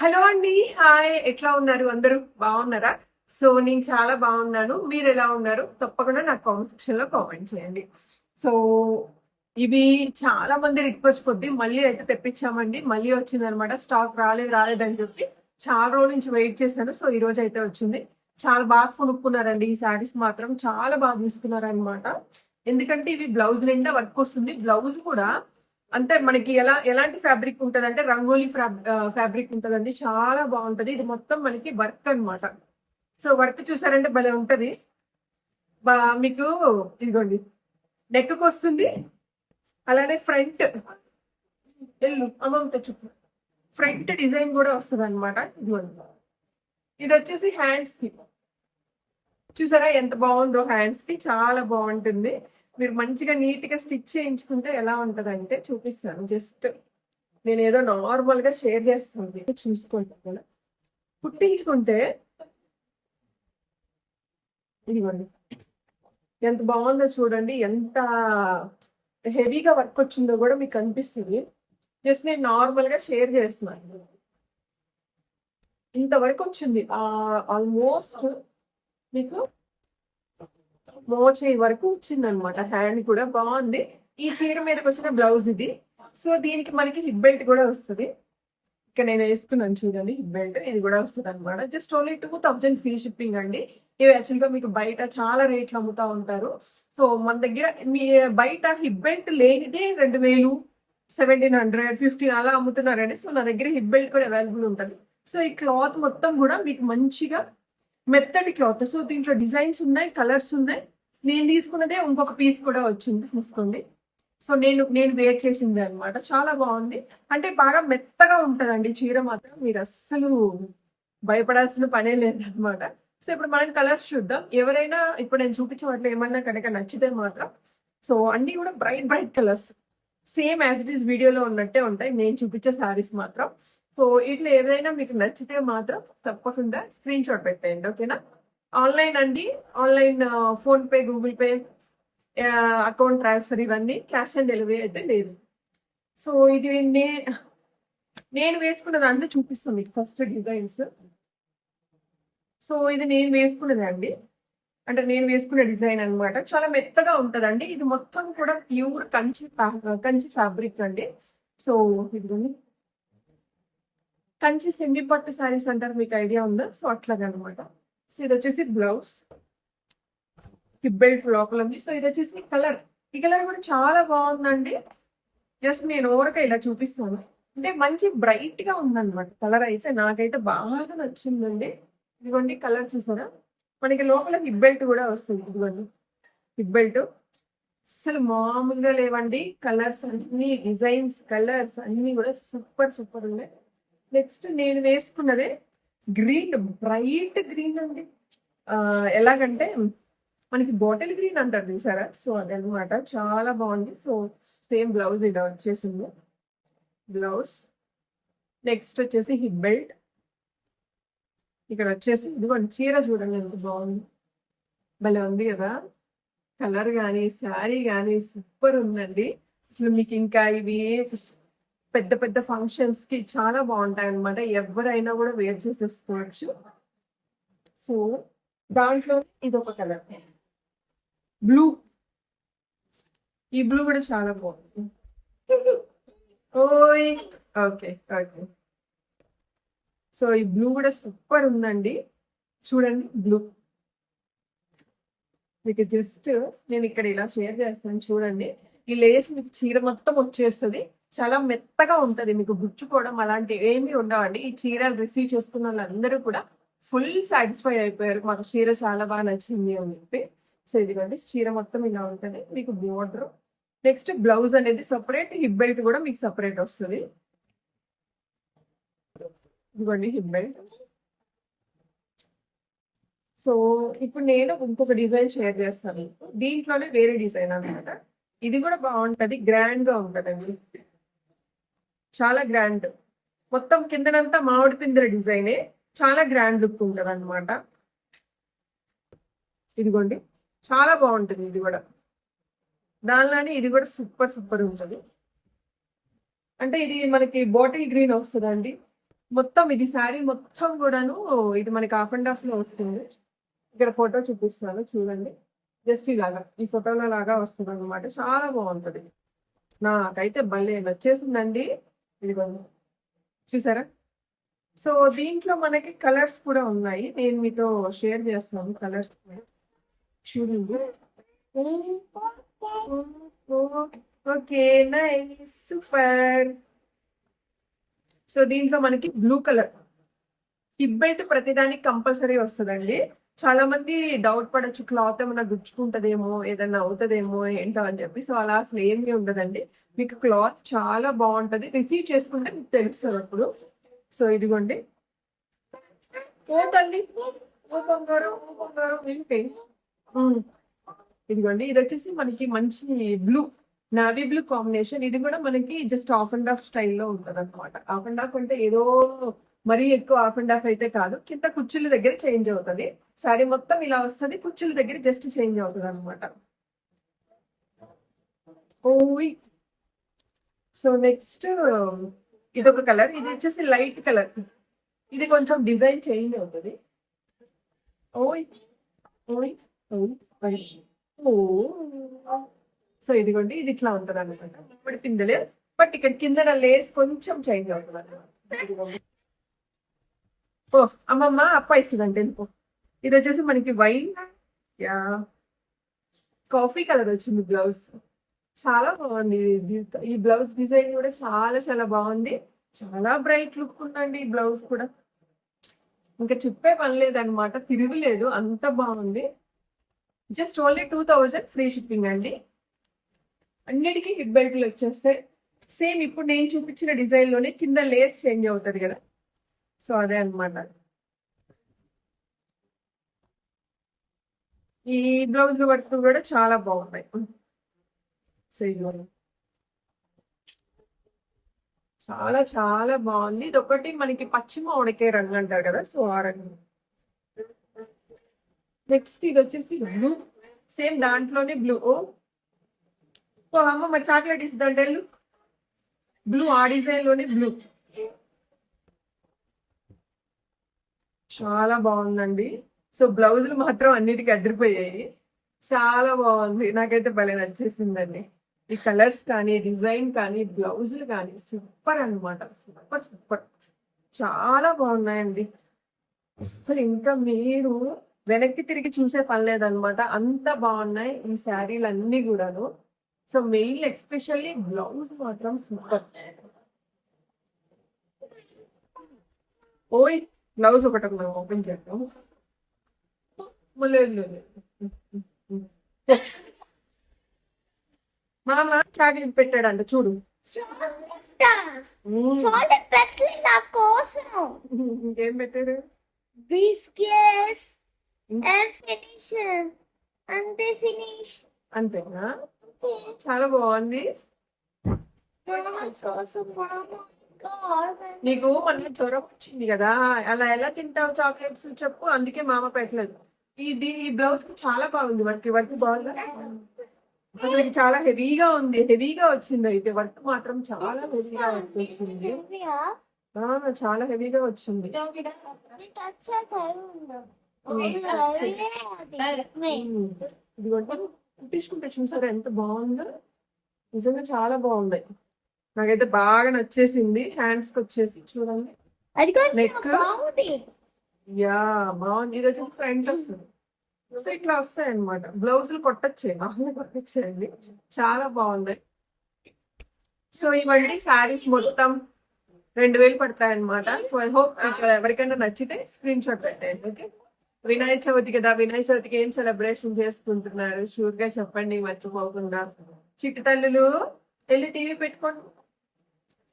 Hello అండి. Hi. ఎట్లా ఉన్నారు అందరూ? బాగున్నారా? సో నేను చాలా బాగున్నాను. మీరు ఎలా ఉన్నారు? తప్పకుండా నాకు కామెంట్ సెక్షన్లో కామెంట్ చేయండి. సో ఇవి చాలా మంది రిక్వెస్ట్ కొద్ది మళ్ళీ అయితే తెప్పించామండి. మళ్ళీ వచ్చింది అనమాట స్టాక్ రాలేదు రాలేదని చెప్పి చాలా రోజుల నుంచి వెయిట్ చేశాను. సో ఈ రోజు అయితే వచ్చింది. చాలా బాగా కొనుక్కున్నారండి. ఈ శారీస్ మాత్రం చాలా బాగా తీసుకున్నారనమాట. ఎందుకంటే ఇవి బ్లౌజ్ నిండా వర్క్ వస్తుంది. బ్లౌజ్ కూడా అంటే మనకి ఎలా ఎలాంటి ఫ్యాబ్రిక్ ఉంటుంది అంటే రంగోలీ ఫ్యాబ్రిక్ ఉంటుందండి. చాలా బాగుంటది. ఇది మొత్తం మనకి వర్క్ అన్నమాట. సో వర్క్ చూసారంటే భలే ఉంటుంది. బా మీకు ఇదిగోండి. నెక్కు వస్తుంది. అలానే ఫ్రంట్ ఎల్లు అమ్మమ్మతో చెప్పు. ఫ్రంట్ డిజైన్ కూడా వస్తుంది అనమాట ఇదిగోండి. ఇది వచ్చేసి హ్యాండ్స్కి. చూసారా ఎంత బాగుందో హ్యాండ్స్కి చాలా బాగుంటుంది. మీరు మంచిగా నీట్గా స్టిచ్ చేయించుకుంటే ఎలా ఉంటది అంటే చూపిస్తాను. జస్ట్ నేను ఏదో నార్మల్గా షేర్ చేస్తాను చూసుకోండి పుట్టించుకుంటే కుట్టించుకుంటే ఇదిగోండి. ఎంత బాగుందో చూడండి. ఎంత హెవీగా వర్క్ వచ్చిందో కూడా మీకు కనిపిస్తుంది జస్ట్ నేను నార్మల్గా షేర్ చేస్తున్నాను. ఇంతవరకు వచ్చింది. ఆల్మోస్ట్ మీకు మోచేయి వరకు వచ్చింది అనమాట హ్యాండ్ కూడా బాగుంది. ఈ చీర మీదకి వచ్చిన బ్లౌజ్ ఇది. సో దీనికి మనకి హిప్ బెల్ట్ కూడా వస్తుంది. ఇక్కడ నేను వేసుకున్నాను చూడండి హిప్ బెల్ట్ ఇది కూడా వస్తుంది అనమాట just only two thousand free shipping అండి. ఇవి యాక్చువల్గా మీకు బయట చాలా రేట్లు అమ్ముతా ఉంటారు. సో మన దగ్గర మీ బయట హిప్ బెల్ట్ లేనిదే రెండు వేలు సెవెంటీన్ హండ్రెడ్ ఫిఫ్టీన్ అలా అమ్ముతున్నారండి. సో నా దగ్గర హిప్ బెల్ట్ కూడా అవైలబుల్ ఉంటుంది. సో ఈ క్లాత్ మొత్తం కూడా మీకు మంచిగా మెత్తటి క్లాత్. సో దీంట్లో డిజైన్స్ ఉన్నాయి కలర్స్ ఉన్నాయి. నేను తీసుకున్నదే ఇంకొక పీస్ కూడా వచ్చింది తీసుకోండి. సో నేను నేను వేర్ చేసింది అనమాట చాలా బాగుంది. అంటే బాగా మెత్తగా ఉంటుందండి చీర మాత్రం. మీరు అస్సలు భయపడాల్సిన పనే లేదనమాట సో ఇప్పుడు మనం కలర్స్ చూద్దాం. ఎవరైనా ఇప్పుడు నేను చూపించే వాటిలో ఏమన్నా కనుక నచ్చితే మాత్రం. సో అన్ని కూడా bright bright colours same as it is వీడియోలో ఉన్నట్టే ఉంటాయి. నేను చూపించే శారీస్ మాత్రం. సో ఇట్లా ఏదైనా మీకు నచ్చితే మాత్రం తప్పకుండా స్క్రీన్ షాట్ పెట్టేయండి ఓకేనా ఆన్లైన్ అండి. Online PhonePe Google Pay account transfer ఇవన్నీ క్యాష్ ఆన్ డెలివరీ అయితే లేదు. సో ఇది నే నేను వేసుకున్న దాంట్లో చూపిస్తాను మీకు ఫస్ట్ డిజైన్స్. సో ఇది నేను వేసుకున్నది అండి. అంటే నేను వేసుకున్న డిజైన్ అన్నమాట. చాలా మెత్తగా ఉంటుందండి. ఇది మొత్తం కూడా ప్యూర్ కంచి కంచి ఫ్యాబ్రిక్ అండి. సో ఇదిగోండి. కంచి సెమీ పట్టు శారీస్ అంటారు మీకు ఐడియా ఉందా? సో అట్లాగే అనమాట సో ఇది వచ్చేసి బ్లౌజ్. బెల్ట్ లోపల ఉంది. సో ఇది వచ్చేసి కలర్. ఈ కలర్ కూడా చాలా బాగుందండి. జస్ట్ నేను ఓరక ఇలా చూపిస్తాను. అంటే మంచి బ్రైట్గా ఉందన్నమాట కలర్ అయితే. నాకైతే బాగా నచ్చిందండి. ఇదిగోండి కలర్ చూసారా? మనకి లోపల హిప్ బెల్ట్ కూడా వస్తుంది. ఇదిగోండి. Hip belt. అసలు మామూలుగా లేవండి. కలర్స్ అన్ని డిజైన్స్ కలర్స్ అన్ని కూడా సూపర్ సూపర్ ఉన్నాయి. నెక్స్ట్ నేను వేసుకున్నదే గ్రీన్ బ్రైట్ గ్రీన్ అండి. ఎలాగంటే మనకి బాటిల్ గ్రీన్ అంటారు చూసారా? సో అదనమాట చాలా బాగుంది. సో సేమ్ బ్లౌజ్ ఇలా వచ్చేసింది. బ్లౌజ్ నెక్స్ట్ వచ్చేసి హిప్ బెల్ట్ ఇక్కడ వచ్చేసి ఇదిగోండి చీర చూడండి ఎంత బాగుంది. భలే ఉంది కదా? కలర్ కానీ శారీ కానీ సూపర్ ఉందండి. అసలు మీకు ఇంకా ఇవి పెద్ద పెద్ద ఫంక్షన్స్కి చాలా బాగుంటాయి అనమాట ఎవరైనా కూడా వేర్ చేసేసుకోవచ్చు. సో దాంట్లో ఇది ఒక కలర్ బ్లూ ఈ బ్లూ కూడా చాలా బాగుంది. ఓయ్! ఓకే ఓకే సో ఈ బ్లూ కూడా సూపర్ ఉందండి. చూడండి బ్లూ మీకు జస్ట్ నేను ఇక్కడ ఇలా షేర్ చేస్తాను చూడండి. ఈ లేస్ మీకు చీర మొత్తం వచ్చేస్తుంది. చాలా మెత్తగా ఉంటుంది మీకు గుచ్చుకోవడం అలాంటివి ఏమీ ఉండవండి. ఈ చీరలు రిసీవ్ చేసుకున్న వాళ్ళందరూ కూడా ఫుల్ సాటిస్ఫై అయిపోయారు. మాకు చీర చాలా బాగా నచ్చింది అని చెప్పి. సో ఇదిగోండి చీర మొత్తం ఇలా ఉంటుంది. మీకు బోర్డర్ నెక్స్ట్ బ్లౌజ్ అనేది సపరేట్ హిప్ బెల్ట్ కూడా మీకు సపరేట్ వస్తుంది. ఇదిగోండి హిప్ బెల్ట్ సో ఇప్పుడు నేను ఇంకొక డిజైన్ షేర్ చేస్తాను. మీకు. దీంట్లోనే వేరే డిజైన్ అనమాట ఇది కూడా బాగుంటుంది గ్రాండ్గా ఉంటుంది అండి చాలా గ్రాండ్ మొత్తం కిందనంతా మామిడి పిందెల డిజైనే. చాలా గ్రాండ్ లుక్ ఉంటుంది అనమాట ఇదిగోండి. చాలా బాగుంటుంది ఇది కూడా. దానిలోనే ఇది కూడా సూపర్ సూపర్ ఉంటుంది. అంటే ఇది మనకి బాటిల్ గ్రీన్ వస్తుందండి. మొత్తం ఇది శారీ మొత్తం కూడాను ఇది మనకి హాఫ్ అండ్ హాఫ్లో వస్తుంది. ఇక్కడ ఫోటో చూపిస్తున్నాను చూడండి. జస్ట్ ఇలాగా ఈ ఫోటోలో లాగా వస్తుంది అనమాట చాలా బాగుంటుంది. నాకైతే భలే నచ్చేసిందండి. ఇదిగోండి చూసారా? సో దీంట్లో మనకి కలర్స్ కూడా ఉన్నాయి. నేను మీతో షేర్ చేస్తాను కలర్స్ కూడా. చూడండి. Okay nice super. సో దీంట్లో మనకి బ్లూ కలర్. హిప్ బెల్ట్ ప్రతిదానికి కంపల్సరీ వస్తుందండి. చాలా మంది డౌట్ పడొచ్చు క్లాత్ ఏమైనా గుచ్చుకుంటదేమో ఏదైనా అవుతుందేమో ఏంటో అని చెప్పి. సో అలా అసలు ఏమీ ఉండదండి. మీకు క్లాత్ చాలా బాగుంటది. రిసీవ్ చేసుకుంటే మీకు తెలుస్తుంది అప్పుడు. సో ఇదిగోండి. ఓ తల్లి ఓ బంగారు ఓ బంగారు వింటే ఇదిగోండి. ఇది వచ్చేసి మనకి మంచి బ్లూ నావీ బ్లూ కాంబినేషన్. ఇది కూడా మనకి జస్ట్ ఆఫ్ అండ్ ఆఫ్ స్టైల్లో ఉంటుంది అనమాట ఆఫ్ అండ్ ఆఫ్ అంటే ఏదో మరీ ఎక్కువ ఆఫ్ అండ్ ఆఫ్ అయితే కాదు. కింద కుర్చీల దగ్గర చేంజ్ అవుతుంది. సారీ మొత్తం ఇలా వస్తుంది. కుర్చీల దగ్గర జస్ట్ చేంజ్ అవుతుంది అనమాట ఓయ్ సో నెక్స్ట్ ఇది ఒక కలర్ ఇది వచ్చేసి లైట్ కలర్ ఇది కొంచెం డిజైన్ చేంజ్ అవుతుంది. ఓయ్ ఓయ్ ఓయ్ ఓ సో ఇదిగోండి. ఇది ఇట్లా ఉంటుంది అనమాట ఇప్పుడు పిందలే. బట్ ఇక్కడ కింద లేస్ కొంచెం చేంజ్ అవుతుంది అనమాట ఓ అమ్మమ్మ అప్ప ఇస్తుందంటే వెళ్ళిపో ఇది వచ్చేసి మనకి వైన్ యా కాఫీ కలర్ వచ్చింది బ్లౌజ్. చాలా బాగుంది ఈ బ్లౌజ్ డిజైన్ కూడా చాలా చాలా బాగుంది. చాలా బ్రైట్ లుక్ ఉందండి ఈ బ్లౌజ్ కూడా. ఇంకా చెప్పే పని లేదనమాట తిరుగులేదు అంత బాగుంది. Just only two thousand free shipping అండి. అన్నిటికీ హిట్ బెల్ట్లు వచ్చేస్తాయి. సేమ్ ఇప్పుడు నేను చూపించిన డిజైన్లోనే కింద లేస్ చేంజ్ అవుతుంది కదా. సో అదే అన్నమాట. ఈ బ్లౌజ్ వర్క్ కూడా చాలా బాగున్నాయి. సో ఇదిగోండి. చాలా చాలా బాగుంది. ఇది ఒకటి మనకి పశ్చిమ ఉడకే రంగు అంటారు కదా సో ఆ రంగు. నెక్స్ట్ ఇది వచ్చేసి బ్లూ. సేమ్ దాంట్లోనే బ్లూ. ఓ. అమ్మ మా చాక్లెట్ ఇస్తుందంటే బ్లూ ఆ డిజైన్లోనే బ్లూ. చాలా బాగుందండి. సో బ్లౌజులు మాత్రం అన్నిటికీ అదిరిపోయాయి చాలా బాగుంది. నాకైతే భలే నచ్చేసిందండి. ఈ కలర్స్ కానీ డిజైన్ కానీ బ్లౌజులు కానీ సూపర్ అన్నమాట. Super super. చాలా బాగున్నాయండి. అసలు ఇంకా మీరు వెనక్కి తిరిగి చూసే పని లేదనమాట అంత బాగున్నాయి ఈ శారీలు అన్ని కూడాను. సో మెయిన్ ఎక్స్పెషల్లీ బ్లౌజ్ మాత్రం సూపర్. ఓయ్! బ్లౌజ్ ఒకటి మనం ఓపెన్ చేద్దాం. మళ్ళీ మామ చాక్లెట్ పెట్టాడంట చూడు. మ్మ్. చాక్లెట్ పెట్టలే నా కోసం. ఇంకేం పెట్టాడు? బిస్కెట్స్. అంతే ఫినిష్. అంతేనా? చాలా బాగుంది. కోసం. నీకు మొన్న జ్వరం వచ్చింది కదా అలా ఎలా తింటావు చాక్లెట్స్ చెప్పు అందుకే మామ పెట్టలేదు. ఈ దీని ఈ బ్లౌజ్కి చాలా బాగుంది వర్క్ వర్క్ బాగుందా. అసలు చాలా హెవీగా ఉంది హెవీగా వచ్చింది అయితే. వర్క్ మాత్రం చాలా హెవీగా వచ్చింది. చాలా హెవీగా వచ్చింది. ఇదిగోండి కుట్టించుకుంటే చూసారా ఎంత బాగుందో? నిజంగా చాలా బాగుంది. నాకైతే బాగా నచ్చేసింది. హ్యాండ్స్ వచ్చేసి చూడండి. బాగుంది. యా బాగుంది. ఇది వచ్చేసి ఫ్రంట్ వస్తుంది. సో ఇట్లా వస్తాయి అనమాట బ్లౌజులు కొట్టచ్చే. మామూలుగా కొట్టచ్చేయండి. చాలా బాగుంది. సో ఇవన్నీ శారీస్ మొత్తం రెండు వేలు పడతాయి అనమాట సో ఐ హోప్ ఎవరికైనా నచ్చితే స్క్రీన్ షాట్ పెట్టండి ఓకే వినాయక చవితి కదా. వినాయక చవితికి ఏం సెలబ్రేషన్ చేసుకుంటున్నారు? షూర్గా చెప్పండి మర్చిపోకుండా. చిట్టి తల్లులు వెళ్ళి టీవీ పెట్టుకోండి.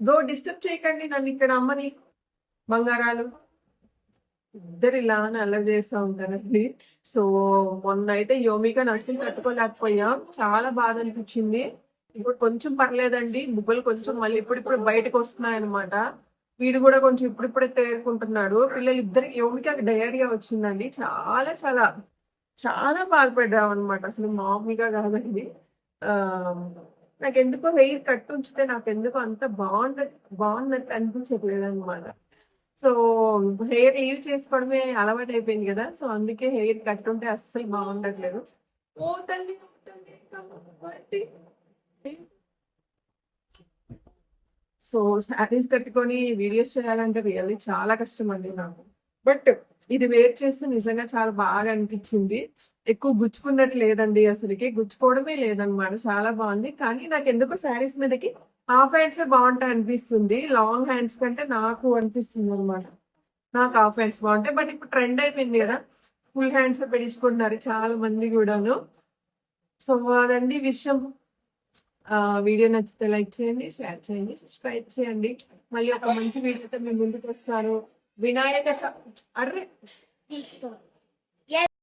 గో డిస్టర్బ్ చేయకండి నన్ను ఇక్కడ అమ్మని. బంగారాలు. ఇద్దరు ఇలా అని అల్లరి చేస్తూ ఉంటారండి. సో మొన్న అయితే యోమిక నష్టం తట్టుకోలేకపోయాం. చాలా బాధ అనిపించింది. ఇప్పుడు కొంచెం పర్లేదండి. బుబ్బలు కొంచెం మళ్ళీ ఇప్పుడిప్పుడు బయటకు వస్తున్నాయన్నమాట. వీడు కూడా కొంచెం ఇప్పుడిప్పుడే తేరుకుంటున్నాడు. పిల్లలు ఇద్దరికి యోమిక డయేరియా వచ్చిందండి. చాలా చాలా చాలా బాధపడ్డాం అనమాట అసలు మామూలుగా కాదండి. ఆ నాకు ఎందుకో హెయిర్ కట్ ఉంచితే నాకు ఎందుకో అంత బాగుండ బాగున్నట్టు అనిపించట్లేదు అనమాట సో హెయిర్ లీవ్ చేసుకోవడమే అలవాటు అయిపోయింది కదా సో అందుకే హెయిర్ కట్ ఉంటే అస్సలు బాగుండట్లేదు. ఓ తల్లి సో శారీస్ కట్టుకొని వీడియోస్ చేయాలంటే రియల్లీ చాలా కష్టం అండి నాకు. బట్ ఇది వేర్ చేస్తే నిజంగా చాలా బాగా అనిపించింది. ఎక్కువ గుచ్చుకున్నట్టు లేదండి అసలుకి. గుచ్చుకోవడమే లేదనమాట చాలా బాగుంది. కానీ నాకు ఎందుకో శారీస్ మీదకి హాఫ్ హ్యాండ్స్ బాగుంటాయి అనిపిస్తుంది. లాంగ్ హ్యాండ్స్ కంటే నాకు అనిపిస్తుంది అనమాట నాకు హాఫ్ హ్యాండ్స్ బాగుంటాయి. బట్ ఇప్పుడు ట్రెండ్ అయిపోయింది కదా. ఫుల్ హ్యాండ్స్ పెట్టించుకుంటున్నారు చాలా మంది కూడాను. సో అదండి విషయం. వీడియో నచ్చితే లైక్ చేయండి షేర్ చేయండి సబ్స్క్రైబ్ చేయండి. మళ్ళీ ఒక మంచి వీడియోతో మేము ముందుకు వస్తాను. వినాయక అర్రే.